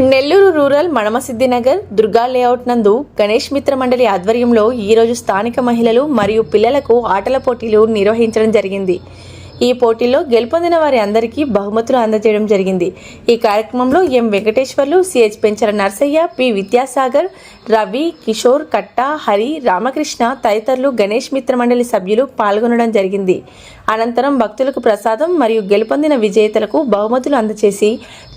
Nellore rural Manamasiddinagar Durga layout నందు గణేష్ మిత్ర మండలి ఆధ్వర్యంలో ఈరోజు స్థానిక మహిళలు మరియు పిల్లలకు ఆటల పోటీలు నిర్వహించడం జరిగింది. ఈ పోటీల్లో గెలుపొందిన వారి అందరికీ బహుమతులు అందజేయడం జరిగింది. ఈ కార్యక్రమంలో M Venkateswarlu CH Penchala Narsaiah P Vidyasagar Ravi Kishore Katta Hari Ramakrishna తదితరులు గణేష్ మిత్ర మండలి సభ్యులు పాల్గొనడం జరిగింది. అనంతరం భక్తులకు ప్రసాదం మరియు గెలుపొందిన విజేతలకు బహుమతులు అందజేసి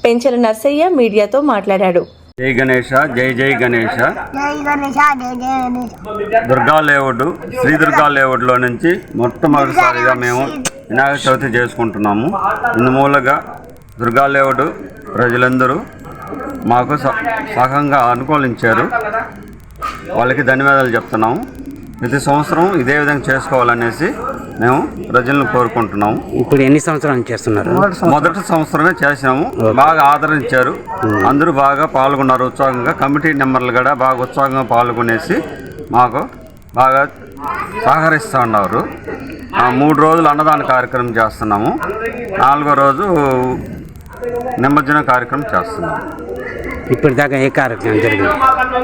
పెంచల నర్సయ్య మీడియాతో మాట్లాడాడు. జై గణేష జై జై గణేష. జై గణేష జై జై గణేష. దుర్గా లేఅవుట్ శ్రీ దుర్గా లేఅవుట్లో నుంచి మొట్టమొదటిసారిగా మేము వినాయక చవితి చేసుకుంటున్నాము. ఇందుమూలంగా దుర్గా లేఅవుట్ ప్రజలందరూ మాకు స- సహంగా అనుకూలించారు. వాళ్ళకి ధన్యవాదాలు చెప్తున్నాము. ప్రతి సంవత్సరం ఇదే విధంగా చేసుకోవాలనేసి మేము ప్రజలను కోరుకుంటున్నాము. ఇప్పుడు ఎన్ని సంవత్సరాల చేస్తున్నారు? మొదటి సంవత్సరమే చేసినాము. బాగా ఆదరించారు. అందరూ బాగా పాల్గొన్నారు. ఉత్సాహంగా కమిటీ నెంబర్లు కూడా బాగా ఉత్సాహంగా పాల్గొనేసి మాకు బాగా సహకరిస్తూ ఉన్నారు. ఆ మూడు రోజులు అన్నదాన కార్యక్రమం చేస్తున్నాము. నాలుగో రోజు నిమజ్జన కార్యక్రమం చేస్తున్నాము. ఇప్పుడు దాకా ఏ కార్యక్రమం జరిగింది?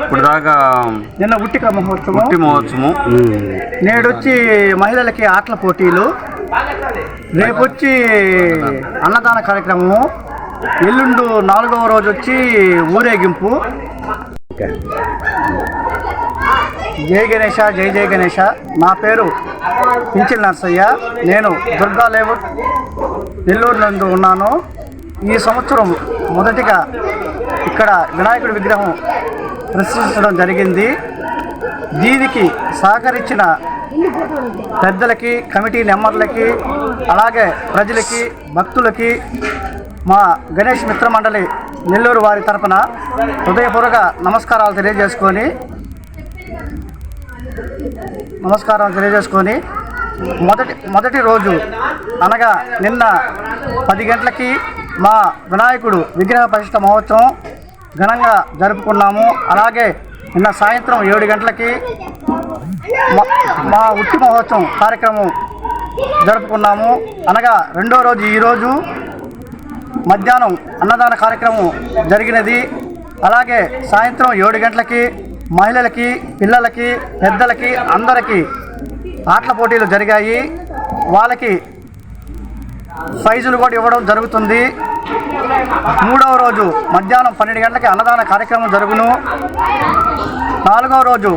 ఇప్పుడు దాకా నిన్న ఉట్టిక మహోత్సవం. పుట్టి మహోత్సవం ఉమ్. నేడొచ్చి మహిళలకి ఆటల పోటీలు. రేపొచ్చి అన్నదాన కార్యక్రమము. ఎల్లుండు నాలుగవ రోజు వచ్చి ఊరేగింపు. ఓకే. జై గణేష జై జై గణేష. నా పేరు పింఛల్ నర్సయ్య. నేను దుర్గా లేఅవుట్ నెల్లూరు నందు ఉన్నాను. ఈ సంవత్సరం మొదటిగా ఇక్కడ వినాయకుడి విగ్రహం ప్రదర్శించడం జరిగింది. దీనికి సహకరించిన పెద్దలకి కమిటీ నెంబర్లకి అలాగే ప్రజలకి భక్తులకి మా గణేష్ మిత్ర మండలి నెల్లూరు వారి తరపున హృదయపూర్వక నమస్కారాలు తెలియజేసుకొని నమస్కారం తెలియజేసుకొని మొదటి మొదటి రోజు అనగా నిన్న పది గంటలకి మా వినాయకుడు విగ్రహ ప్రతిష్ఠ మహోత్సవం ఘనంగా జరుపుకున్నాము. అలాగే నిన్న సాయంత్రం ఏడు గంటలకి మా ఉట్టి మహోత్సవం కార్యక్రమం జరుపుకున్నాము. అనగా రెండో రోజు ఈరోజు మధ్యాహ్నం అన్నదాన కార్యక్రమం జరిగినది. అలాగే సాయంత్రం ఏడు గంటలకి మహిళలకి పిల్లలకి పెద్దలకి అందరికీ ఆటల పోటీలు జరిగాయి. వాళ్ళకి ప్రైజులు కూడా ఇవ్వడం జరుగుతుంది. మూడవ రోజు మధ్యాహ్నం పన్నెండు గంటలకి అన్నదాన కార్యక్రమం జరుగును. నాలుగవ రోజు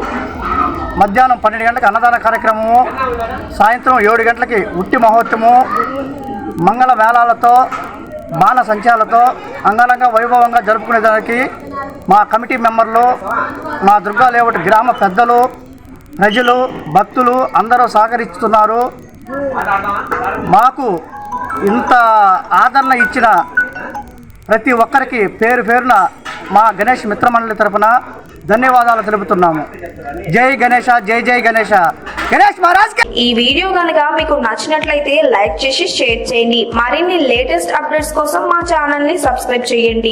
మధ్యాహ్నం పన్నెండు గంటలకి అన్నదాన కార్యక్రమము. సాయంత్రం ఏడు గంటలకి ఉట్టి మహోత్సవము. మంగళ మేళాలతో బాణ సంచాలతో అంగరంగ వైభవంగా జరుపుకునేదానికి మా కమిటీ మెంబర్లు మా దుర్గా లేఅవుట్ గ్రామ పెద్దలు ప్రజలు భక్తులు అందరూ సహకరిస్తున్నారు. మాకు ఇంత ఆదరణ ఇచ్చిన ప్రతి ఒక్కరికి పేరు పేరున మా గణేష్ మిత్రమండలి తరపున ధన్యవాదాలు తెలుపుతున్నాము. జై గణేష జై జై గణేష. గణేష్ మహారాజ్ ఈ వీడియో కనుక మీకు నచ్చినట్లయితే లైక్ చేసి షేర్ చేయండి. మరిన్ని లేటెస్ట్ అప్డేట్స్ కోసం మా ఛానల్ని సబ్స్క్రైబ్ చేయండి.